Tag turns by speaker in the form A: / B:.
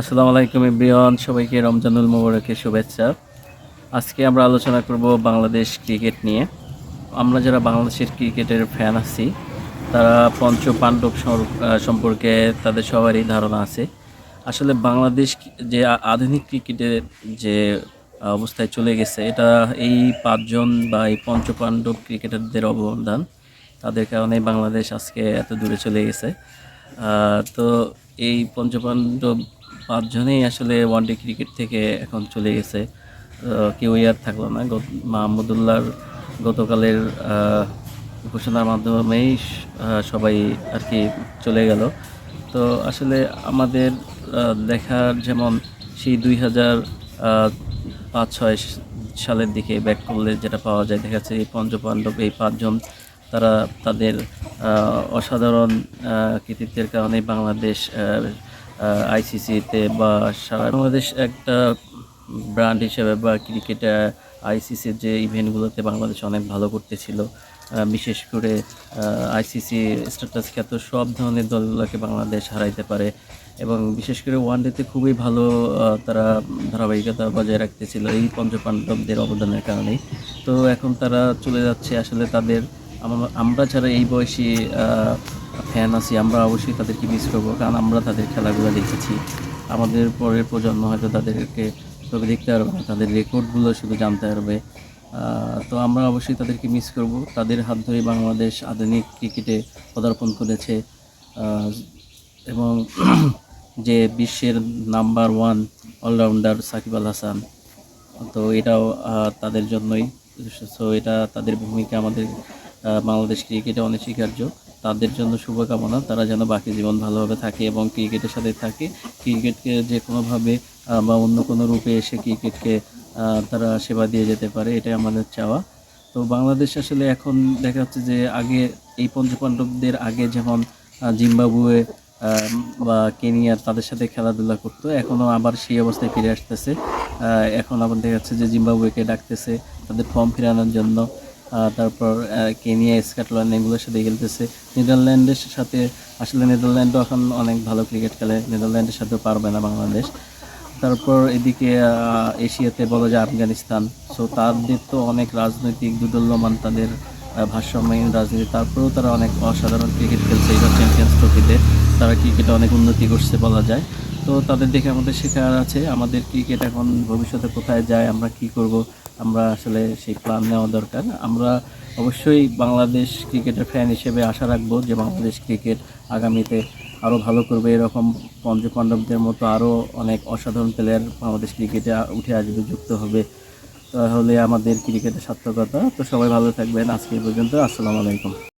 A: আসসালামু আলাইকুম ইব্রিয়ন সবাইকে রমজানুল মোবারকের শুভেচ্ছা। আজকে আমরা আলোচনা করব বাংলাদেশ ক্রিকেট নিয়ে। আমরা যারা বাংলাদেশের ক্রিকেটের ফ্যান আছি, তারা পঞ্চ পাণ্ডব সম্পর্কে তাদের সবারই ধারণা আছে। আসলে বাংলাদেশ যে আধুনিক ক্রিকেটের যে অবস্থায় চলে গেছে, এটা এই পাঁচজন বা এই পঞ্চ পাণ্ডব ক্রিকেটারদের অবদান। তাদের কারণে বাংলাদেশ আজকে এত দূরে চলে গেছে। তো এই পঞ্চপাণ্ডব পাঁচজনেই আসলে ওয়ানডে ক্রিকেট থেকে এখন চলে গেছে। কেউই আর থাকল না। মাহমুদুল্লাহর গতকালের ঘোষণার মাধ্যমেই সবাই আর কি চলে গেল। তো আসলে আমাদের দেখার যেমন সেই দুই হাজার পাঁচ ছয় সালের দিকে ব্যাক করলে যেটা পাওয়া যায়, দেখা যাচ্ছে এই পঞ্চপাণ্ডব এই পাঁচজন তারা তাদের অসাধারণ কৃতিত্বের কারণে বাংলাদেশ আইসিসিতে বা সারা বাংলাদেশ একটা ব্র্যান্ড হিসেবে বা ক্রিকেট আইসিসির যে ইভেন্টগুলোতে বাংলাদেশ অনেক ভালো করতেছিল বিশেষ করে আইসিসি স্ট্যাটাস খ্যাত সব ধরনের দলগুলোকে বাংলাদেশ হারাইতে পারে এবং বিশেষ করে ওয়ানডেতে খুবই ভালো তারা ধারাবাহিকতা বজায় রাখতেছিল এই পঞ্চপাণ্ডবদের অবদানের কারণেই। তো এখন তারা চলে যাচ্ছে আসলে তাদের আমরা- যারা এই বয়সে ফ্যান আছি, আমরা অবশ্যই তাদেরকে মিস করব, কারণ আমরা তাদের খেলাগুলো দেখেছি। আমাদের পরের প্রজন্ম হয়তো তাদেরকে তবে দেখতে পারবে না, তাদের রেকর্ডগুলো শুধু জানতে পারবে। তো আমরা অবশ্যই তাদেরকে মিস করব। তাদের হাত ধরে বাংলাদেশ আধুনিক ক্রিকেটে পদার্পণ করেছে। এবং যে বিশ্বের number one allrounder Shakib Al Hasan, তো এটাও তাদের জন্যই। সো এটা তাদের ভূমিকা আমাদের বাংলাদেশ ক্রিকেটে অনেক স্বীকার্য তাদের জন্য শুভকামনা। তারা যেন বাকি জীবন ভালোভাবে থাকে এবং ক্রিকেটের সাথে থাকে। ক্রিকেটকে যে কোনোভাবে বা অন্য কোনো রূপে এসে ক্রিকেটকে তারা সেবা দিয়ে যেতে পারে, এটাই আমাদের চাওয়া। তো বাংলাদেশ আসলে এখন দেখা যাচ্ছে যে আগে এই পঞ্চপাণ্ডবদের আগে যেমন জিম্বাবুয়ে বা কেনিয়া তাদের সাথে খেলাধুলা করতো এখনও আবার সেই অবস্থায় ফিরে আসতেছে। এখন আবার দেখা যাচ্ছে যে জিম্বাবুয়েকে ডাকতেছে, তাদের ফর্ম ফেরানোর জন্য। তারপর কেনিয়া, স্কটল্যান্ড এগুলোর সাথে খেলতেছে। নেদারল্যান্ডের সাথে, আসলে নেদারল্যান্ডও এখন অনেক ভালো ক্রিকেট খেলে, নেদারল্যান্ডের সাথেও পারবে না বাংলাদেশ। তারপর এদিকে এশিয়াতে বলা যায় আফগানিস্তান। সো তাদের তো অনেক রাজনৈতিক দুদল্যমান তাদের ভারসাম্যহীন রাজনীতি। তারপরেও তারা অনেক অসাধারণ ক্রিকেট খেলছে এবার চ্যাম্পিয়ন্স ট্রফিতে তারা ক্রিকেটে অনেক উন্নতি করছে বলা যায়। তো তাদের দেখে আমাদের শেখার আছে, আমাদের ক্রিকেট এখন ভবিষ্যতে কোথায় যায়, আমরা কি করব? আমরা আসলে সেই প্ল্যান নেওয়া দরকার। আমরা অবশ্যই বাংলাদেশ ক্রিকেটের ফ্যান হিসেবে আশা রাখব যে বাংলাদেশ ক্রিকেট আগামীতে আরও ভালো করবে। এরকম পঞ্চপাণ্ডবদের মতো আরও অনেক অসাধারণ প্লেয়ার বাংলাদেশ ক্রিকেটে উঠে আসবে, যুক্ত হবে। তাহলে আমাদের ক্রিকেটের সার্থকতা। তো সবাই ভালো থাকবেন। আজকে পর্যন্ত। আসসালামু আলাইকুম।